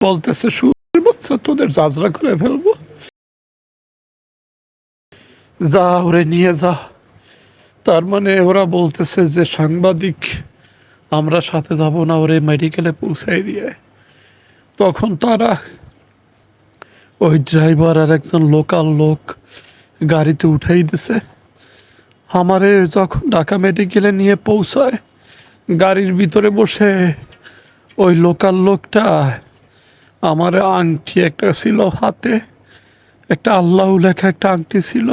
বলতেছে সুরের বাচ্চা তোদের যাজরা করে ফেলব। যা ওরে নিয়ে যা। তার মানে ওরা বলতেছে যে, সাংবাদিক, আমরা সাথে যাব না ওরে মেডিকেলে পৌঁছাই দিয়ে। তখন তারা ওই ড্রাইভার আর একজন লোকাল লোক গাড়িতে উঠাই দিছে। আমারে যখন ঢাকা মেডিকেলে নিয়ে পৌঁছায়, গাড়ির ভিতরে বসে ওই লোকাল লোকটা আমার আংটি একটা ছিল হাতে, একটা আল্লাহ লেখা একটা আংটি ছিল,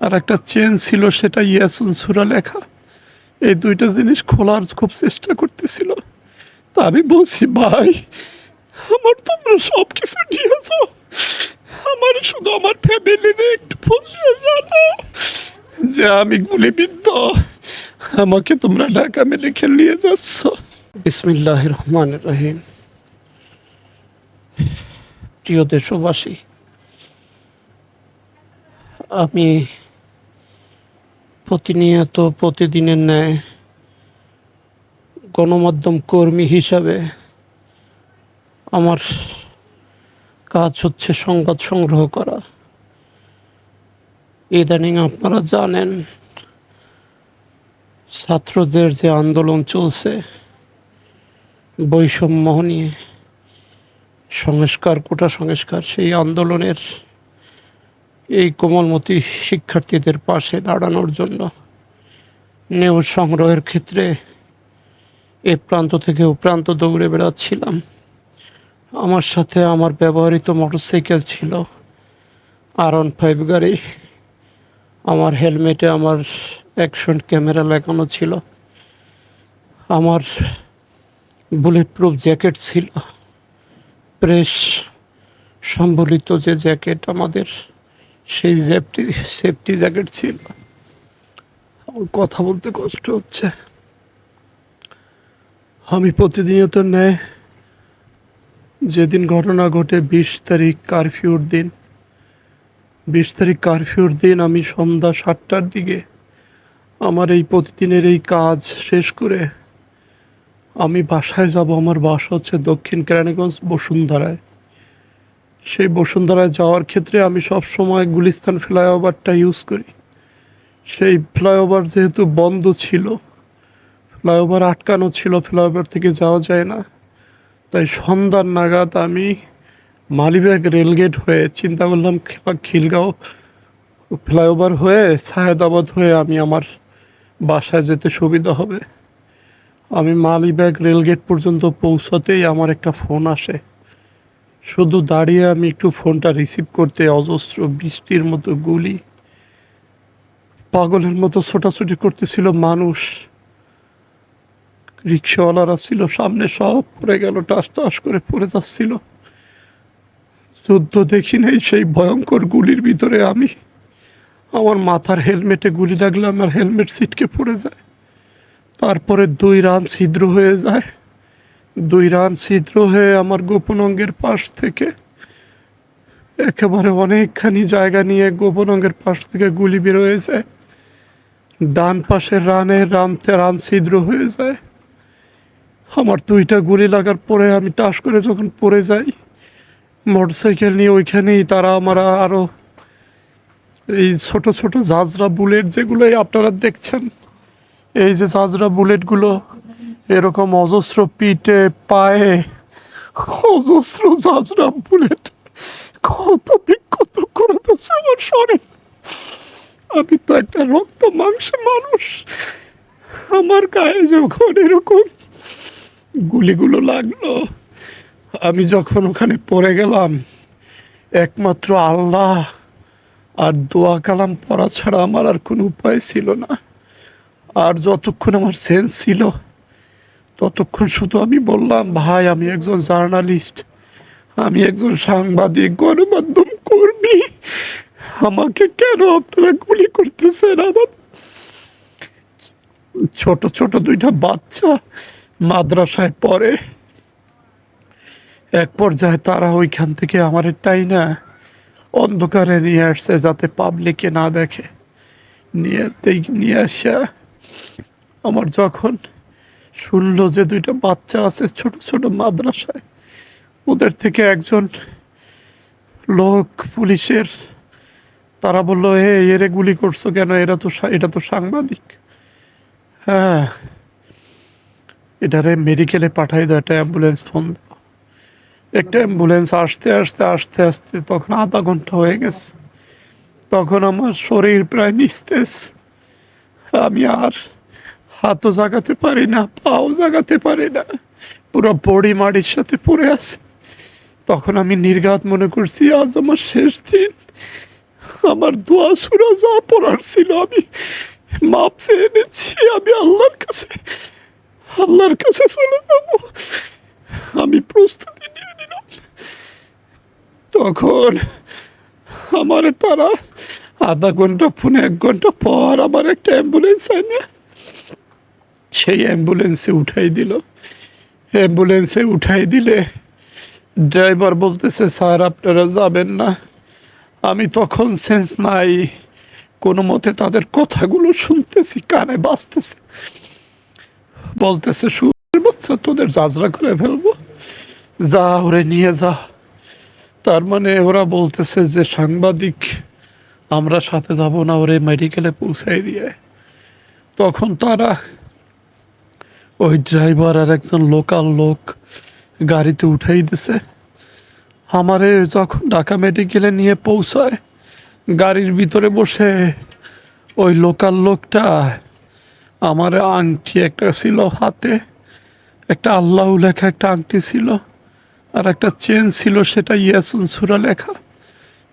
আর একটা চেন ছিল সেটা ইয়াসুন সুরা লেখা। এই দুইটা জিনিস খোলার খুব চেষ্টা করতেছিল। তা আমি বলছি, ভাই, আমার তোমরা সব কিছু নিয়ে যাও। আমার শুধু আমার ফ্যামিলির একটু ফোন দিয়ে জানো যে আমি গুলিবিদ্ধ। আমাকে তোমরা ঢাকা মেডিকেল নিয়ে যাচ্ছ। বিসমিল্লাহ রহমান রহিম। প্রিয় দেশবাসী, আমি প্রতিনিয়ত প্রতিদিনের ন্যায় গণমাধ্যম কর্মী হিসাবে আমার কাজ হচ্ছে সংবাদ সংগ্রহ করা। ইদানিং আপনারা জানেন, ছাত্রদের যে আন্দোলন চলছে, বৈষম্য নিয়ে সংস্কার, কোটা সংস্কার, সেই আন্দোলনের এই কোমলমতি শিক্ষার্থীদের পাশে দাঁড়ানোর জন্য নিউজ সংগ্রহের ক্ষেত্রে এ প্রান্ত থেকে ও প্রান্ত দৌড়ে বেড়াচ্ছিলাম। আমার সাথে আমার ব্যবহৃত মোটরসাইকেল ছিল আর ওয়ান ফাইভ গাড়ি। আমার হেলমেটে আমার অ্যাকশন ক্যামেরা লাগানো ছিল। আমার বুলেট প্রুফ জ্যাকেট ছিল। প্রেস সম্বলিত যে জ্যাকেট আমাদের, সেই জ্যাপটি সেফটি জ্যাকেট ছিল। আমার কথা বলতে কষ্ট হচ্ছে। আমি প্রতিনিয়ত ন্যায়, যেদিন ঘটনা ঘটে বিশ তারিখ কারফিউর দিন, বিশ তারিখ কারফিউর দিন আমি সন্ধ্যা সাতটার দিকে আমার এই প্রতিদিনের এই কাজ শেষ করে আমি বাসায় যাব, আমার বাসা হচ্ছে দক্ষিণ কেরানীগঞ্জ বসুন্ধরায়। সেই বসুন্ধরায় যাওয়ার ক্ষেত্রে আমি সব সময় গুলিস্তান ফ্লাইওভারটা ইউজ করি। সেই ফ্লাইওভার যেহেতু বন্ধ ছিল, ফ্লাইওভার আটকানো ছিল, ফ্লাইওভার থেকে যাওয়া যায় না। তাই সন্ধ্যার নাগাদ আমি মালিবাগ রেলগেট হয়ে চিন্তা করলাম খিলগাঁও ফ্লাইওভার হয়ে সায়েদাবাদ হয়ে আমি আমার বাসায় যেতে সুবিধা হবে। আমি মালিবাগ রেলগেট পর্যন্ত পৌঁছাতেই আমার একটা ফোন আসে। শুধু দাঁড়িয়ে আমি একটু ফোনটা রিসিভ করতে অজস্র বৃষ্টির মতো গুলি। পাগলের মতো ছোটাছুটি করতেছিল মানুষ। রিক্সাওয়ালারা ছিল, সামনে সব পড়ে গেল, টাস টাস করে পড়ে যাচ্ছিল। যুদ্ধ দেখি নেই সেই ভয়ঙ্কর গুলির ভিতরে আমি। আমার মাথার হেলমেটে গুলি লাগলে আমার হেলমেট সিটকে পড়ে যায়। তারপরে দুই রান ছিদ্র হয়ে যায়। দুই রান ছিদ্র হয়ে আমার গোপন অঙ্গের পাশ থেকে একেবারে অনেকখানি জায়গা নিয়ে গোপন অঙ্গের পাশ থেকে গুলি বেরোয় যায়। ডান পাশের রানে রানতে রান ছিদ্র হয়ে যায়। আমার দুইটা গুলি লাগার পরে আমি টাস করে যখন পড়ে যাই, মোটরসাইকেল নিয়ে ওইখানেই তারা আমার আরও এই ছোট ছোট জাজরা বুলেট যেগুলোই আপনারা দেখছেন এই যে জাজরা বুলেটগুলো, এরকম অজস্র পিঠে, পায়ে, অজস্র জাজরা বুলেট। কত বিক্ষত করে দিচ্ছে আমার শরীর। আমি তো একটা রক্ত মাংস মানুষ। আমার গায়ে যখন এরকম গুলিগুলো লাগল, আমি যখন ওখানে পড়ে গেলাম, একমাত্র আল্লাহ আর দোয়া কালাম পড়া ছাড়া আমার আর কোনো উপায় ছিল না। আর যতক্ষণ আমার সেন্স ছিল, ততক্ষণ শুধু আমি বললাম, ভাই, আমি একজন জার্নালিস্ট, আমি একজন সাংবাদিক, গণমাধ্যম কর্মী। আমাকে কেন আপনারা গুলি করতেছেন? আমার ছোট ছোট দুইটা বাচ্চা মাদ্রাসায় পড়ে। এক পর্যায়ে তারা ওইখান থেকে আমার টাই না অন্ধকারে নিয়ে আসছে যাতে পাবলিকে না দেখে। নিয়ে নিয়ে আসা আমার যখন শুনলো যে দুইটা বাচ্চা আছে ছোট ছোট মাদ্রাসায়, ওদের থেকে একজন লোক পুলিশের, তারা বলল, এ, এরে গুলি করছ কেন? এরা তো এটা তো সাংবাদিক। হ্যাঁ এটারে মেডিকেলে পাঠাই দাও, একটা অ্যাম্বুলেন্স ফোন দাও। একটা অ্যাম্বুলেন্স আসতে আসতে আসতে আসতে তখন আধা ঘণ্টা হয়ে গেছে। তখন আমার শরীর প্রায় নিস্তেজ। আমি আর হাতও জাগাতে পারি না, পাও জাগাতে পারি না। পুরো বডি মাটির সাথে পড়ে আছে। তখন আমি নির্ঘাত মনে করছি, আজ আমার শেষ দিন। আমার দোয়া সুরা যা পড়ার ছিল আমি মাপ চেয়ে এনেছি আমি আল্লাহর কাছে আল্লাহর কাছে চলে যাব। আমি প্রস্তুতি নিয়ে নিলাম। তখন আমার তারা আধা ঘণ্টা ফোনে এক ঘণ্টা পর আমার একটা অ্যাম্বুলেন্স আনে। সেই অ্যাম্বুলেন্সে উঠাই দিল। অ্যাম্বুলেন্সে উঠাই দিলে ড্রাইভার বলতেছে, স্যার, আপনারা যাবেন না। আমি তখন সেন্স নাই। কোনো মতে তাদের কথাগুলো শুনতেছি, কানে বাজতেছে। বলতেছে সুর বাচ্চা, তোদের যাজরা করে ফেলব। যা, ওরে নিয়ে যা। তার মানে ওরা বলতেছে যে সাংবাদিক আমরা সাথে যাব না, ওরে মেডিকেলে পৌঁছাই দিয়ে। তখন তারা ওই ড্রাইভার আর একজন লোকাল লোক গাড়িতে উঠাই দিছে। আমারে যখন ঢাকা মেডিকেলে নিয়ে পৌঁছায়, গাড়ির ভিতরে বসে ওই লোকাল লোকটা আমার আংটি একটা ছিল হাতে, একটা আল্লাহ লেখা একটা আংটি ছিল, আর একটা চেন ছিল সেটা ইয়াসুন সুরা লেখা।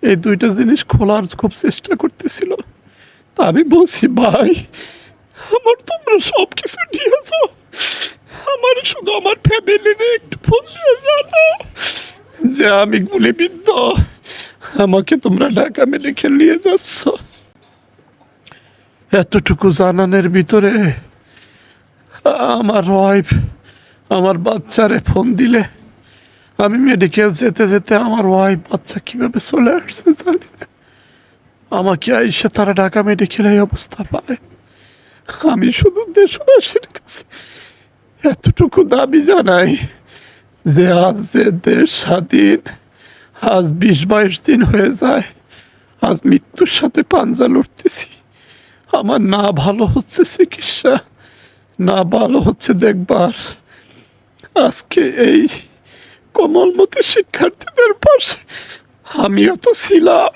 এই দুইটা জিনিস খোলার খুব চেষ্টা করতেছিল। তা আমি বলছি, ভাই, আমার তোমরা সব কিছু নিয়ে আমার শুধু আমার ফ্যামিলি নিয়ে একটু ফোন দিয়ে জানো যে আমি গুলিবিদ্ধ। আমাকে তোমরা ঢাকা মেডিকেল নিয়ে যাচ্ছ। এতটুকু জানানের ভিতরে আমার ওয়াইফ আমার বাচ্চারে ফোন দিলে আমি মেডিকেল যেতে যেতে আমার ওয়াইফ বাচ্চা কীভাবে চলে আসছে জানি না আমাকে আইসে তারা ঢাকা মেডিকেলে এই অবস্থা পায় আমি শুধু দেশবাসীর কাছে এতটুকু দাবি জানাই যে আজ যে দেশ স্বাধীন আজ বিশ বাইশ দিন হয়ে যায় আজ মৃত্যুর সাথে পাঞ্জা লড়তেছি আমার না ভালো হচ্ছে চিকিৎসা না ভালো হচ্ছে দেখবার আজকে এই কোমলমতি শিক্ষার্থীদের পাশে আমিও তো ছিলাম।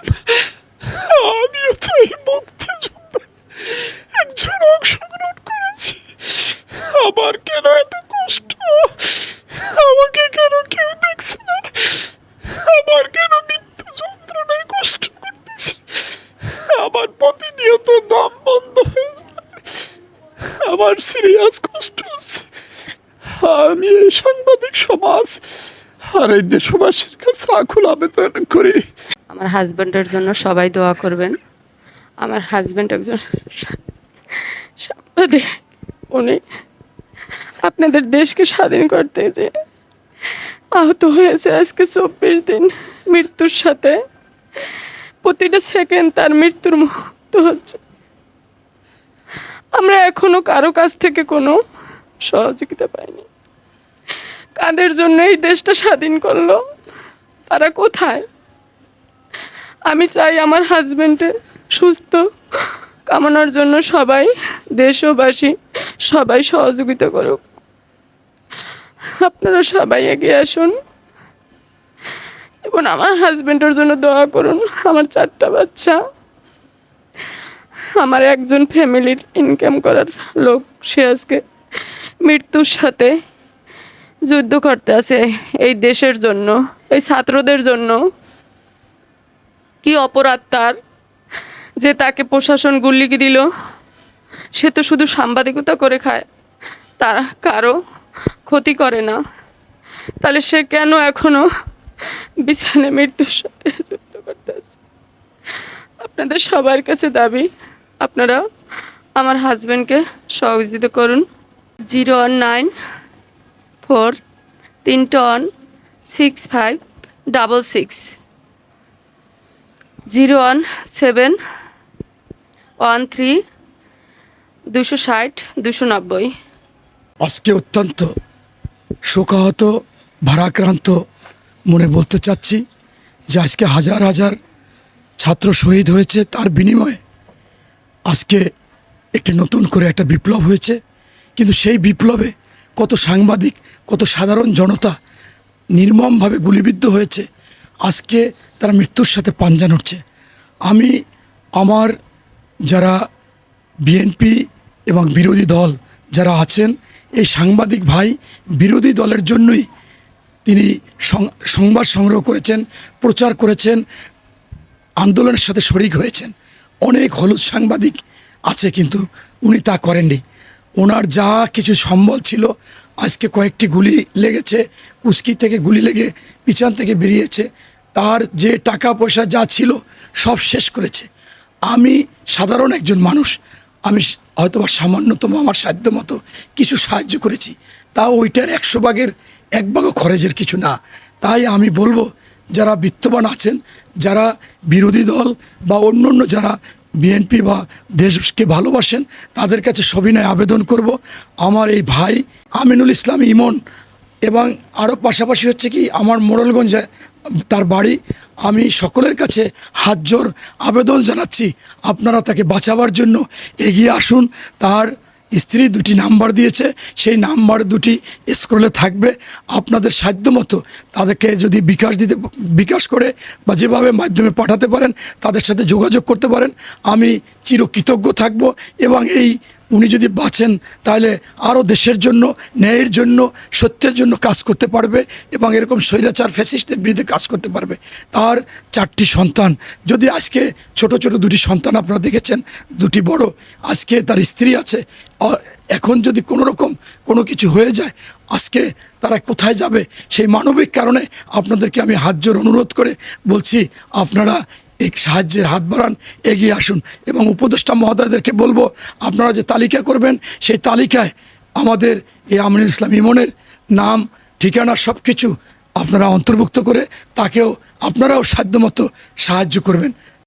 আমিও তো এই মুক্তিযুদ্ধে একজন অংশগ্রহণ করেছি। আমার কেন এত কষ্ট? আমাকে কেন কেউ দেখছে না? আমার কেন মৃত্যু যন্ত্রণায় কষ্ট করতেছি? আমার প্রতিনিয়ত দম বন্ধ হয়ে আমার সিরিয়াস কষ্ট হচ্ছে। আমি এই সাংবাদিক সমাজ আর এই দেশবাসীর কাছে আকুল আবেদন করি। আমার হাজব্যান্ডের জন্য সবাই দোয়া করবেন। আমার হাজব্যান্ড একজন সাংবাদিক উনি আপনাদের দেশকে স্বাধীন করতে যে আহত হয়েছে আজকে চব্বিশ দিন মৃত্যুর সাথে। প্রতিটা সেকেন্ড তার মৃত্যুর মুহূর্ত হচ্ছে। আমরা এখনও কারও কাছ থেকে কোনো সহযোগিতা পাইনি। কাদের জন্য এই দেশটা স্বাধীন করল? তারা কোথায়? আমি চাই আমার হাজবেন্ডের সুস্থ কামনার জন্য সবাই, দেশবাসী সবাই সহযোগিতা করুক। আপনারা সবাই এগিয়ে আসুন এবং আমার হাজব্যান্ডের জন্য দোয়া করুন, আমার চারটা বাচ্চা। আমার একজন ফ্যামিলির ইনকাম করার লোক, সে আজকে মৃত্যুর সাথে যুদ্ধ করতে আছে এই দেশের জন্য, এই ছাত্রদের জন্য। কি অপরাধ তার যে তাকে প্রশাসন গুল্লি দিল? সে তো শুধু সাংবাদিকতা করে খায়, তারা কারও ক্ষতি করে না। তাহলে সে কেন এখনও বিছানে মৃত্যুর সাথে যুদ্ধ করতে আছে? আপনাদের সবার কাছে দাবি, আপনারা আমার হাজব্যান্ডকে সহযোগিতা করুন। জিরো ওয়ান নাইন ফোর তিনটে one six five, double six. Zero one seven, one three, দুশো ষাট, দুশো নব্বই। আজকে অত্যন্ত শোকাহত, ভারাক্রান্ত মনে বলতে চাচ্ছি যে আজকে হাজার হাজার ছাত্র শহীদ হয়েছে। তার বিনিময়ে আজকে একটি নতুন করে একটা বিপ্লব হয়েছে। কিন্তু সেই বিপ্লবে কত সাংবাদিক, কত সাধারণ জনতা নির্মমভাবে গুলিবিদ্ধ হয়েছে। আজকে তারা মৃত্যুর সাথে পাঞ্জা নড়ছে। আমি, আমার যারা বিএনপি এবং বিরোধী দল যারা আছেন, এই সাংবাদিক ভাই বিরোধী দলের জন্যই তিনি সংবাদ সংগ্রহ করেছেন, প্রচার করেছেন, আন্দোলনের সাথে শরিক হয়েছেন। অনেক হলুদ সাংবাদিক আছে কিন্তু উনি তা করেননি। ওনার যা কিছু সম্বল ছিল, আজকে কয়েকটি গুলি লেগেছে কুস্কি থেকে গুলি লেগে পিছন থেকে বেরিয়েছে, তার যে টাকা পয়সা যা ছিল সব শেষ করেছে। আমি সাধারণ একজন মানুষ, আমি স- হয়তোবা সামান্যতম আমার সাধ্য মতো কিছু সাহায্য করেছি তা ওইটার একশো ভাগের এক ভাগও খরচের কিছু না। তাই আমি বলব, যারা বিত্তবান আছেন, যারা বিরোধী দল বা অন্য অন্য যারা বিএনপি বা দেশকে ভালোবাসেন, তাদের কাছে সবিনয় আবেদন করব। আমার এই ভাই আমিনুল ইসলাম ইমন এবং আরও পাশাপাশি হচ্ছে কি, আমার মোড়লগঞ্জে তার বাড়ি। আমি সকলের কাছে হাত জোর আবেদন জানাচ্ছি, আপনারা তাকে বাঁচাবার জন্য এগিয়ে আসুন। তার স্ত্রী দুটি নাম্বার দিয়েছে, সেই নাম্বার দুটি স্ক্রলে থাকবে। আপনাদের সাধ্য মতো তাদেরকে যদি বিকাশ দিতে, বিকাশ করে বা যেভাবে মাধ্যমে পাঠাতে পারেন, তাদের সাথে যোগাযোগ করতে পারেন। আমি চিরকৃতজ্ঞ থাকব এবং এই উনি যদি বাঁচেন, তাহলে আরও দেশের জন্য, ন্যায়ের জন্য, সত্যের জন্য কাজ করতে পারবে এবং এরকম স্বৈরাচার ফ্যাসিস্টের বিরুদ্ধে কাজ করতে পারবে। তার চারটি সন্তান। যদি আজকে ছোট ছোট দুটি সন্তান আপনারা দেখেছেন, দুটি বড়, আজকে তার স্ত্রী আছে এখন যদি কোনো রকম কোনো কিছু হয়ে যায়, আজকে তারা কোথায় যাবে? সেই মানবিক কারণে আপনাদেরকে আমি হাত জোর অনুরোধ করে বলছি, আপনারা এই সাহায্যের হাত বাড়ান, এগিয়ে আসুন। এবং উপদেষ্টা মহোদয়দেরকে বলব, আপনারা যে তালিকা করবেন, সেই তালিকায় আমাদের এই আমিনুল ইসলাম ইমনের নাম, ঠিকানা সব কিছু আপনারা অন্তর্ভুক্ত করে তাকেও, আপনারাও সাধ্যমতো সাহায্য করবেন।